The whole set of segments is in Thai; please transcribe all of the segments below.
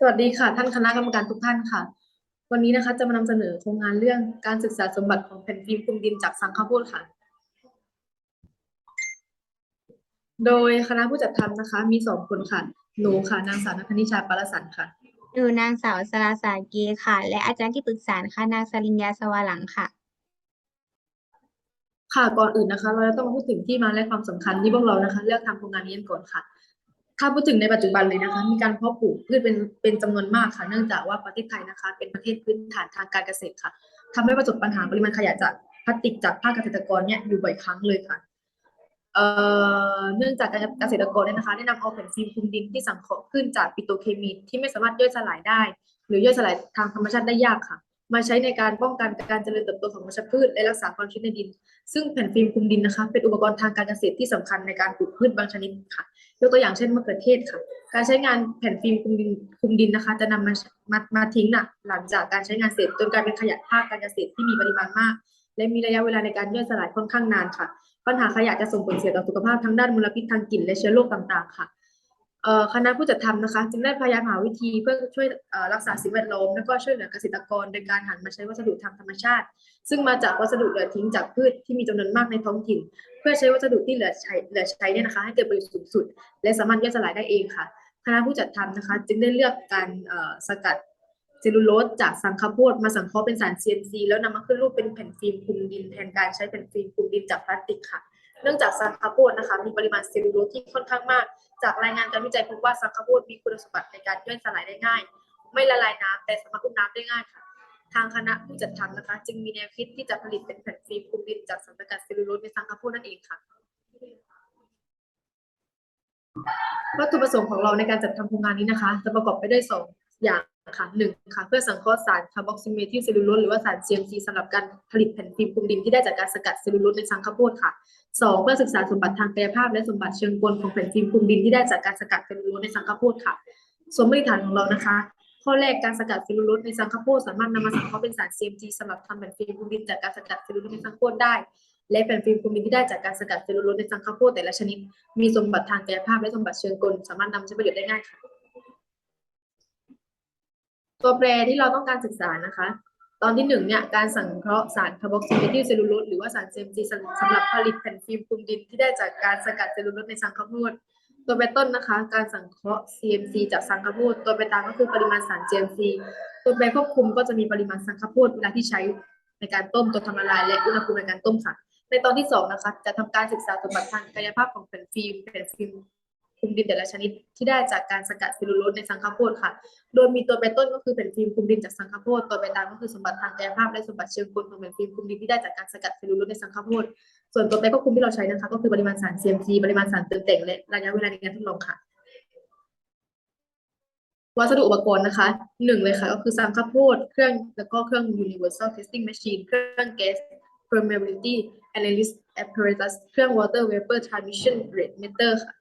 สวัสดีค่ะท่านคณะกรรมการทุกท่านค่ะ วันนี้นะคะจะมานำเสนอโครงงานเรื่องการศึกษาสมบัติของแผ่นฟิล์มคลุมดินจากสังฆพูดค่ะ โดยคณะผู้จัดทำนะคะ มีสองคนค่ะหนูค่ะนางสาวนัทนิชาปารสันค่ะหนูนางสาวสราสาเกค่ะ และอาจารย์ที่ปรึกษานะคะนางสริญญาสวาหลังค่ะ ค่ะก่อนอื่นนะคะ เราจะต้องมาพูดถึงที่มาและความสำคัญที่พวกเรานะคะ เลือกทำโครงงานนี้กันก่อนค่ะ ถ้าพูดถึงในปัจจุบันเลยนะคะ มีการเพาะปลูกพืชเป็นเป็นจำนวนมากค่ะ เนื่องจากว่าประเทศไทยนะคะ เป็นประเทศพื้นฐานทางการเกษตรค่ะทำให้ประสบปัญหาปริมาณขยะจากพลาสติกจากภาคเกษตรกรเนี่ยอยู่บ่อยครั้งเลยค่ะเนื่องจากเกษตรกรเนี่ยนะคะได้นำเอาแผ่นฟิล์มคลุมดินที่สังเคราะห์ขึ้นจากปิโตเคมีที่ไม่สามารถย่อยสลายได้ หรือย่อยสลายทางธรรมชาติได้ยากค่ะ มาใช้ในการป้องกันการเจริญเติบโตของวัชพืชและรักษาความชื้นในดิน ซึ่งแผ่นฟิล์มคลุมดินนะคะ เป็นอุปกรณ์ทางการเกษตรที่สำคัญในการปลูกพืชบางชนิดค่ะ ยกตัวอย่างเช่นมะเขือเทศค่ะ การใช้งานแผ่นฟิล์มคลุมดินคลุมดินนะคะ จะนำมามามาทิ้งน่ะหลังจากการใช้งานเสร็จจนกลายเป็นขยะภาคการเกษตรที่มีปริมาณมาก และมีระยะเวลาในการย่อยสลายค่อนข้างนานค่ะ ปัญหาขยะจะส่งผลเสียต่อสุขภาพทั้งด้านมลพิษทางกลิ่นและเชื้อโรคต่างๆ ค่ะ คณะผู้จัดทำนะคะ จึงได้พยายามหาวิธีเพื่อช่วยรักษาสิ่งแวดล้อมและก็ช่วยเหลือเกษตรกรโดยการหันมาใช้วัสดุทางธรรมชาติ ซึ่งมาจากวัสดุเหลือทิ้งจากพืชที่มีจำนวนมากในท้องถิ่น เพื่อใช้วัสดุที่เหลือใช้เหลือใช้เนี่ยนะคะ ให้เกิดประโยชน์สูงสุด และสามารถย่อยสลายได้เองค่ะ คณะผู้จัดทำนะคะ จึงได้เลือกการสกัดเซลลูโลสจากสังข้าวโพดมาสังเคราะห์เป็นสาร CNC แล้วนำมาขึ้นรูปเป็นแผ่นฟิล์มคลุมดินแทนการใช้แผ่นฟิล์มคลุมดินจากพลาสติกค่ะ เนื่องจากสังข้าวโพดนะคะ มีปริมาณเซลลูโลสที่ค่อนข้างมาก จากรายงานการวิจัยพบว่าสังข้าวโพดมีคุณสมบัติในการย่อยสลายได้ง่าย ไม่ละลายน้ำแต่สามารถอุ้มน้ำได้ง่ายค่ะ ทางคณะผู้จัดทำนะคะ จึงมีแนวคิดที่จะผลิตเป็นแผ่นฟิล์มคลุมดินจากสารสกัดซลลูโลสในสังข้าวโพดนั่นเองค่ะวัตถุประสงค์ของเราในการจัดทำโครงงานนี้นะคะ จะประกอบไปด้วยสองอย่าง ค่ะหนึ่งค่ะเพื่อสังเคราะห์สารคาร์บอกซิเมทิลเซลลูโลสหรือว่าสาร CMC สำหรับการผลิตแผ่นฟิล์มคลุมดินที่ได้จากการสกัดเซลลูโลสในสังข้าวโพดค่ะสองเพื่อศึกษาสมบัติทางกายภาพและสมบัติเชิงกลของแผ่นฟิล์มคลุมดินที่ได้จากการสกัดเซลลูโลสในสังข้าวโพดค่ะสมมติฐานของเรานะคะ ข้อแรกการสกัดเซลลูโลสในสังข้าวโพดสามารถนำมาสังเคราะห์เป็นสาร CMG สำหรับทำแผ่นฟิล์มคลุมดินจากการสกัดเซลลูโลสในสังข้าวโพดได้ และแผ่นฟิล์มคลุมดินที่ได้จากการสกัดเซลลูโลสในสังข้าวโพดแต่ละชนิด มีสมบัติทางกายภาพและสมบัติเชิงกล สามารถนำใช้ประโยชน์ได้ง่ายค่ะ ตัวแปรที่เราต้องการศึกษานะคะ ตอนที่หนึ่งเนี่ยการสังเคราะห์สารคาร์บอกซิเมทิลเซลลูโลสหรือว่าสาร CMG สำสำหรับผลิตแผ่นฟิล์มคลุมดินที่ได้จากการสกัดเซลลูโลสในสังข้าวโพดตัวแปรต้นนะคะ การสังเคราะห์ CMC จากสังข้าวโพดตัวแปรตามก็คือปริมาณสาร CMC ตัวแปรควบคุมก็จะมีปริมาณสังข้าวโพดเวลาที่ใช้ในการต้มตัวทำละลายและอุณหภูมิในการต้มค่ะ ในตอนที่สองนะคะจะทำการศึกษาสมบัติทางกายภาพของแผ่นฟิล์มแผ่นฟิล์ม คุมดินแต่ละชนิดที่ได้จากการสกัดเซลลูโลสในสังข้าวโพดค่ะ โดยมีตัวแปรต้นก็คือแผ่นฟิล์มคุมดินจากสังข้าวโพด ตัวแปรตามก็คือสมบัติทางกายภาพและสมบัติเชิงกลของแผ่นฟิล์มคุมดินที่ได้จากการสกัดเซลลูโลสในสังข้าวโพด ส่วนตัวแปรควบคุมที่เราใช้นะคะ ก็คือปริมาณสาร CMC ปริมาณสารเติมแต่งและระยะเวลาในการทดลองค่ะ วัสดุอุปกรณ์นะคะหนึ่งเลยค่ะ ก็คือสังข้าวโพด เครื่องแล้วก็เครื่อง universal testing machine เครื่อง gas permeability analysis apparatus เครื่อง water vapor transmission rate meter ค่ะ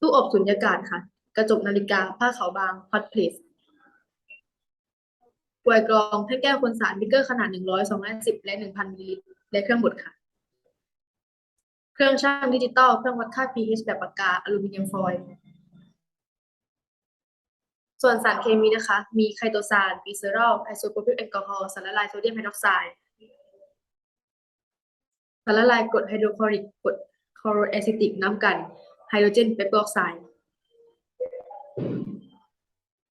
ตู้อบสุญญากาศค่ะ กระจกนาฬิกา ผ้าขาวบาง hot plate กวยกรองแท่งแก้วคนสารบิกเกอร์ขนาด100 210และ1,000มิลลิลิตรและเครื่องบดค่ะ เครื่องชั่งดิจิตอล เครื่องวัดค่า pH แบบปากกา อลูมิเนียมฟอยล์ ส่วนสารเคมีนะคะ มีไคโตซานบีเซอรอลไอโซโพรพิลแอลกอฮอล์สารละลายโซเดียมไฮดรอกไซด์สารละลายกรดไฮโดรคลอริกกรดคลอโรแอซิติกน้ำกัน ไฮโดรเจนเปปอร์ออกไซด์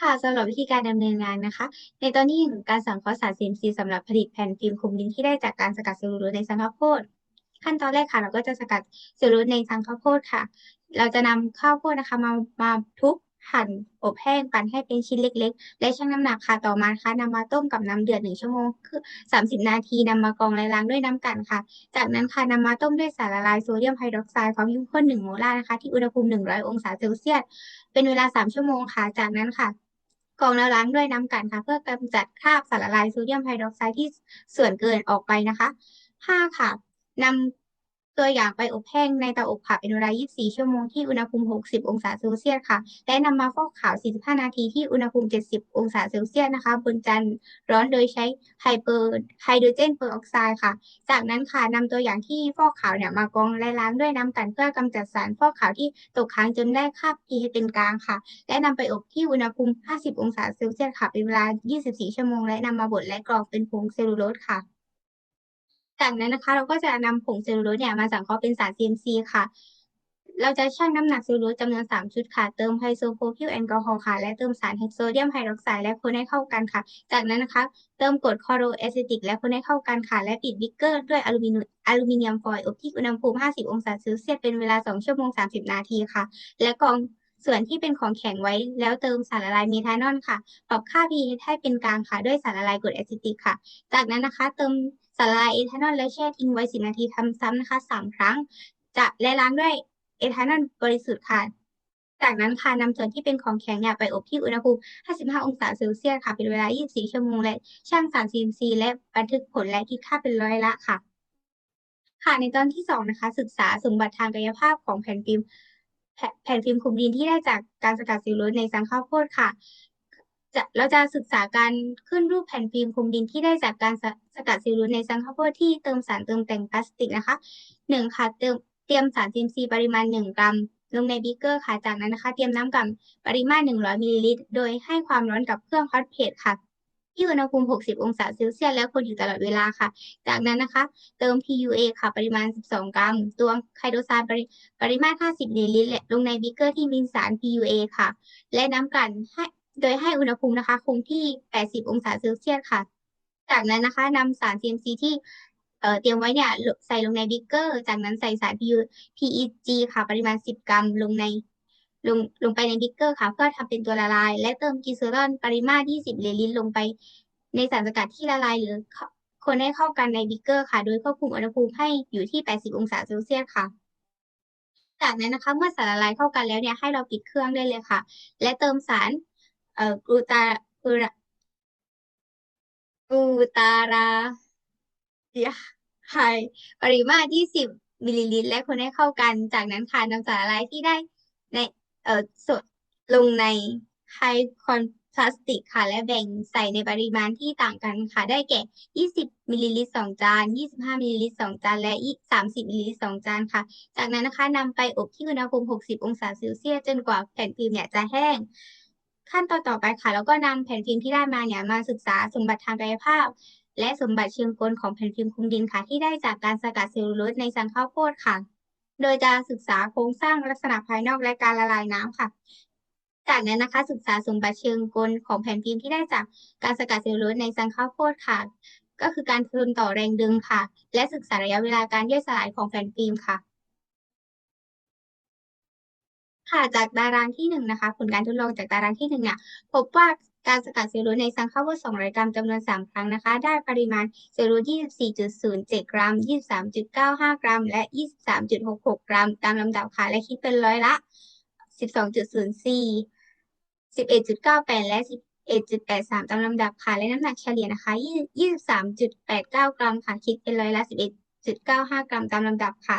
ค่ะสำหรับวิธีการดำเนินงานนะคะ ในตอนนี้การสังเคราะห์สาร CMC สำหรับผลิตแผ่นฟิล์มคลุมดินที่ได้จากการสกัดเซลลูโลสในสังข้าวโพดขั้นตอนแรกค่ะ เราก็จะสกัดเซลลูโลสในสังข้าวโพดค่ะ เราจะนำข้าวโพดนะคะมามาทุบ หั่นอบแห้งปั่นให้เป็นชิ้นเล็ก ๆ และชั่งน้ำหนักค่ะต่อมาค่ะนำมาต้มกับน้ำเดือดหนึ่งชั่วโมงคือสามสิบนาทีนำมากรองและล้างด้วยน้ำกลั่นค่ะ จากนั้นค่ะนำมาต้มด้วยสารละลายโซเดียมไฮดรอกไซด์ความเข้มข้นหนึ่งโมลาร์นะคะที่อุณหภูมิหนึ่งร้อยองศาเซลเซียสเป็นเวลาสามชั่วโมงค่ะ จากนั้นค่ะกรองแล้วล้างด้วยน้ำกลั่นค่ะ เพื่อกำจัดคราบสารละลายโซเดียมไฮดรอกไซด์ที่ส่วนเกินออกไปนะคะห้าค่ะน ตัวอย่างไปอบแห้งในเตาอบค่ะเป็นเวลา 24 ชั่วโมงที่อุณหภูมิ 60 องศาเซลเซียสค่ะ และนำมาฟอกขาว 45 นาทีที่อุณหภูมิ 70 องศาเซลเซียสนะคะ บนจานร้อนโดยใช้ไฮเปอร์ไฮโดรเจนเปอร์ออกไซด์ค่ะ จากนั้นค่ะนำตัวอย่างที่ฟอกขาวเนี่ยมากรองและล้างด้วยน้ำกันเพื่อกำจัดสารฟอกขาวที่ตกค้างจนได้ค่า pH เป็นกลางค่ะ และนำไปอบที่อุณหภูมิ 50 องศาเซลเซียสค่ะเป็นเวลา 24 ชั่วโมงและนำมาบดและกรองเป็นผงเซลลูโลสค่ะ จากนั้นนะคะ เราก็จะนำผงเซลลูโลสเนี่ยมาสังเคราะห์เป็นสาร CMC ค่ะ เราจะชั่งน้ำหนักเซลลูโลสจำนวน 3 ชุดค่ะ เติมไฮโซโพพิลแอลกอฮอล์ค่ะ และเติมสารไฮโซเดียมไฮดรอกไซด์และคนให้เข้ากันค่ะ จากนั้นนะคะ เติมกรดคลอโรแอซิติก และคนให้เข้ากันค่ะ และปิดบิ๊กเกอร์ด้วยอลูมิเนียมอลูมิเนียมฟอยล์อบที่อุณหภูมิ 50 องศาเซลเซียสเป็นเวลา 2 ชั่วโมง 30 นาทีค่ะ และกองส่วนที่เป็นของแข็งไว้แล้วเติมสารละลายเมทานอลค่ะ ปรับค่า pH ให้เป็นกลางค่ะ ด้วยสารละลายกรดแอซิติกค่ะ จากนั้นนะคะ เติม สารลายเอทานอลแล้วแช่ทิ้งไว้10นาทีทำซ้ำนะคะ3ครั้ง จะและล้างด้วยเอทานอลบริสุทธิ์ค่ะ จากนั้นค่ะนำส่วนที่เป็นของแข็งเนี่ยไปอบที่อุณหภูมิ 55 องศาเซลเซียสค่ะ เป็นเวลา 24 ชั่วโมงและชั่งสาร CMC และบันทึกผลและคิดค่าเป็นร้อยละค่ะ ค่ะในตอนที่ 2 นะคะ ศึกษาสมบัติทางกายภาพของแผ่นฟิล์มแผ่นฟิล์มคลุมดินที่ได้จากการสกัดเซลลูโลสในสังข้าวโพดค่ะ จะเราจะศึกษาการขึ้นรูปแผ่นฟิล์มคลุมดินที่ได้จากการสสกัดเซลลูลในสังข้าโพดที่เติมสารเติมแต่งพลาสติกนะคะหนึ่งค่ะเติมเตรียมสาร CMC ปริมาณ 1 กรัม ลงในบีเกอร์ค่ะ จากนั้นนะคะ เตรียมน้ำกับปริมาณ100มิลลิลิตร โดยให้ความร้อนกับเครื่องฮอตเพลทค่ะ ที่อุณหภูมิ 60 องศาเซลเซียส แล้วคนอยู่ตลอดเวลาค่ะ จากนั้นนะคะ เติม PUA ค่ะ ปริมาณ 12 กรัม ตัวไคโดซานปริปริมาณ50มิลลิลิตรละลงในบีเกอร์ที่มีสาร PUA ค่ะ และน้ำกลั่นให้ โดยให้อุณหภูมินะคะคงที่ 80 องศาเซลเซียสค่ะ จากนั้นนะคะนำสาร CMC ที่เเตรียมไว้เนี่ยใส่ลงในบิ๊กเกอร์ จากนั้นใส่สาร PEG ค่ะ ปริมาณ 10 กรัมลงในลงลงไปในบิ๊กเกอร์ค่ะ เพื่อทำเป็นตัวละลาย และเติมกลีเซอรอลปริมาณ20มิลลิตรลงไปในสารสกัดที่ละลายหรือคนให้เข้ากันในบิ๊กเกอร์ค่ะ โดยควบคุมอุณหภูมิให้อยู่ที่ 80 องศาเซลเซียสค่ะจากนั้นนะคะเมื่อสารละลายเข้ากันแล้วเนี่ยให้เราปิดเครื่องได้เลยค่ะ และเติมสาร เอ่อกูตากลูรากลูตาราเดียไฮปริมาณ20มิลลิลิตรและคนให้เข้ากัน จากนั้นค่ะนำสารละลายที่ได้ในเอ่อสดลงในไฮคอนพลาสติกค่ะ และแบ่งใส่ในปริมาณที่ต่างกันค่ะ ได้แก่ 20มิลลิลิตร2จาน 25มิลลิลิตร2จาน และ 30มิลลิลิตร2จานค่ะ จากนั้นนะคะนำไปอบที่อุณหภูมิ 60 องศาเซลเซียสจนกว่าแผ่นฟิล์มเนี่ยจะแห้ง ขั้นตอนต่อไปค่ะ แล้วก็นำแผ่นฟิล์มที่ได้มาเนี่ยมาศึกษาสมบัติทางกายภาพ และสมบัติเชิงกลของแผ่นฟิล์มคลุมดินค่ะ ที่ได้จากการสกัดเซลลูโลสในสังข้าวโพดค่ะ โดยจะศึกษาโครงสร้างลักษณะภายนอกและการละลายน้ำค่ะ จากนั้นนะคะ ศึกษาสมบัติเชิงกลของแผ่นฟิล์มที่ได้จากการสกัดเซลลูโลสในสังข้าวโพดค่ะ ก็คือการทนต่อแรงดึงค่ะ และศึกษาระยะเวลาการย่อยสลายของแผ่นฟิล์มค่ะ ค่ะ จากตารางที่หนึ่งนะคะ ผลการทดลองจากตารางที่หนึ่งเนี่ย พบว่าการสกัดเซลลูโลสในสังเข้าวโพด200กรัมจำนวน 3 ครั้งนะคะ ได้ปริมาณเซลลูโลส24.07 กรัม 23.95 กรัม และ 23.66 กรัม ตามลำดับค่ะ และคิดเป็นร้อยละ 12.04 11.98 และ 11.83 ตามลำดับค่ะ และน้ำหนักเฉลี่ยนะคะ 23.89 กรัมค่ะ คิดเป็นร้อยละ 11.95 กรัมตามลำดับค่ะ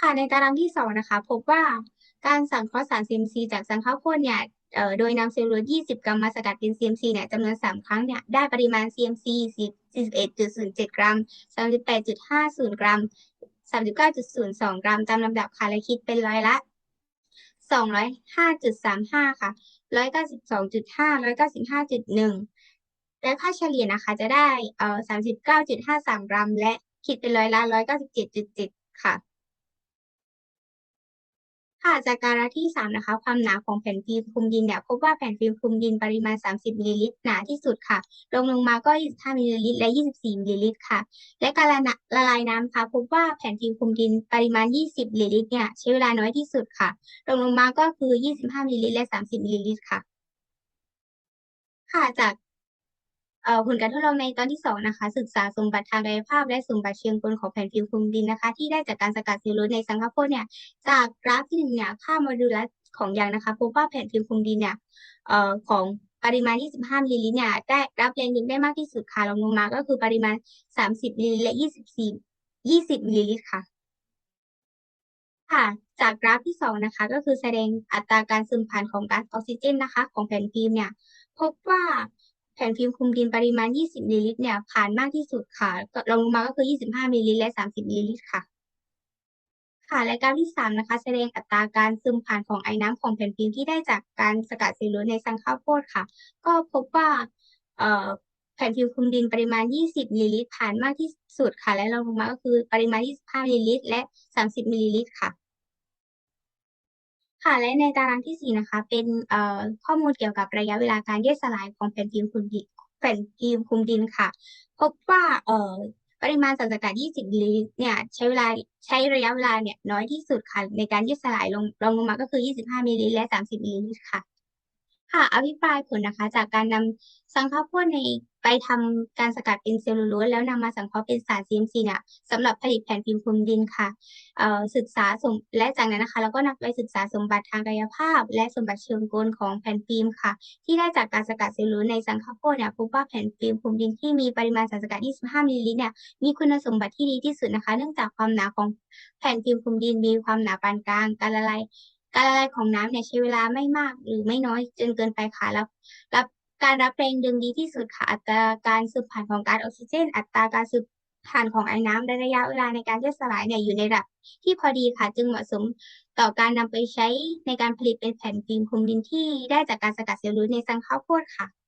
ค่ะ ในตารางที่สองนะคะ พบว่า การสังเคราะห์สาร CMC จากสังข้าวโพดเนี่ยโดยนำเซลลูโลส20 กรัมมาสกัดเป็น CMC เนี่ยจำนวน 3 ครั้งเนี่ยได้ปริมาณ CMC 41.07 กรัม 38.50 กรัม 39.02 กรัม ตามลำดับค่ะและคิดเป็นร้อยละ 205.35 ค่ะ 192.5 195.1 และค่าเฉลี่ยนะคะจะได้เอ่อ39.53 กรัม และคิดเป็นร้อยละ 197.7 ค่ะ ค่ะจากการะที่สามนะคะความหนาของแผ่นฟิล์มคลุมดินเนี่ยพบว่าแผ่นฟิล์มคลุมดินปริมาณ 30มิลลิลิตรหนาที่สุดค่ะรองลงมาก็ 25มิลลิลิตรและ 24มิลลิลิตรค่ะ และการละละลายน้ำค่ะพบว่าแผ่นฟิล์มคลุมดินปริมาณ 20มิลลิลิตรเนี่ยใช้เวลาน้อยที่สุดค่ะรองลงมาก็คือ 25มิลลิลิตรและ 30มิลลิลิตรค่ะค่ะจาก ผลการทดลองในตอนที่สองนะคะ ศึกษาสมบัติทางกายภาพ และสมบัติเชิงกลของแผ่นฟิล์มคลุมดินนะคะ ที่ได้จากการสกัดเซลลูโลสในสังข้าวโพดเนี่ยจากกราฟที่หนึ่งเนี่ยค่าโมดูลัสของยางนะคะพบว่าแผ่นฟิล์มคลุมดินเนี่ยอของปริมาณ 25 มิลลิลิตรเนี่ยได้รับแรงดึงได้มากที่สุดค่ะรองลงมาก็คือปริมาณ 30 มิลลิลิตรและ 24 20 มิลลิลิตรค่ะค่ะจากกราฟที่สองนะคะ ก็คือแสดงอัตราการซึมผ่านของก๊าซออกซิเจนนะคะ ของแผ่นฟิล์มเนี่ย พบว่า แผ่นฟิล์มคลุมดินปริมาณ 20 มิลลิลิตรเนี่ยผ่านมากที่สุดค่ะก็รองลงมาก็คือ 25 มิลลิลิตรและ 30 มิลลิลิตรค่ะ ค่ะและกาฟที่สามนะคะ แสดงอัตราการซึมผ่านของไอ้น้ำของแผ่นฟิล์มที่ได้จากการสกัดเซลลูโลสในซังข้าวโพดค่ะ ก็พบว่าแผ่นฟิล์มคลุมดินปริมาณ 20 มิลลิลิตรผ่านมากที่สุดค่ะ และรองลงมาก็คือปริมาณ 25 มิลลิลิตรและ 30 มิลลิลิตรค่ะ ค่ะและในตารางที่สี่นะคะ เป็นเอ่อข้อมูลเกี่ยวกับระยะเวลาการย่อสลายของแผ่นฟิล์มคุมดินแผ่นฟิล์มคุมดินค่ะ พบว่าเอ่อปริมาณสารสกัด 20มิลลิลิตรเนี่ยใช้เวลาใช้ระยะเวลาเนี่ยน้อยที่สุดค่ะ ในการย่อยสลายลงรองลงมาก็คือ 25มิลลิลิตรและ 30มิลลิลิตรค่ะ ค่ะ อภิปรายผลนะคะ จากการนำสังข้าวโพดในไปทำการสกัดเป็นเซลลูโลสแล้วนำมาสังเคราะห์เป็นสาร CMC เนี่ยสำหรับผลิตแผ่นฟิล์มคลุมดินค่ะเอ่อศึกษาสมและจากนั้นนะคะเราก็นำไปศึกษาสมบัติทางกายภาพ และสมบัติเชิงกลของแผ่นฟิล์มค่ะ ที่ได้จากการสกัดเซลลูโลสในสังข้าวโพดเนี่ยพบว่าแผ่นฟิล์มคลุมดินที่มีปริมาณสารสกัด 25 มิลลิลิตรเนี่ยมีคุณสมบัติที่ดีที่สุดนะคะ เนื่องจากความหนาของแผ่นฟิล์มคลุมดินมีความหนาปานกลางการละลาย การละลายของน้ำเนี่ยใช้เวลาไม่มากหรือไม่น้อยจนเกินไปค่ะแล้วรับการรับแรงดึงดีที่สุดค่ะ อัตราการสืบผ่านของก๊าซออกซิเจน อัตราการสืบผ่านของไอ้น้ำและระยะเวลาในการย่อยสลายเนี่ยอยู่ในระดับที่พอดีค่ะ จึงเหมาะสมต่อการนำไปใช้ในการผลิตเป็นแผ่นฟิล์มคลุมดินที่ได้จากการสกัดเซลลูโลสในสังข้าวโพดค่ะ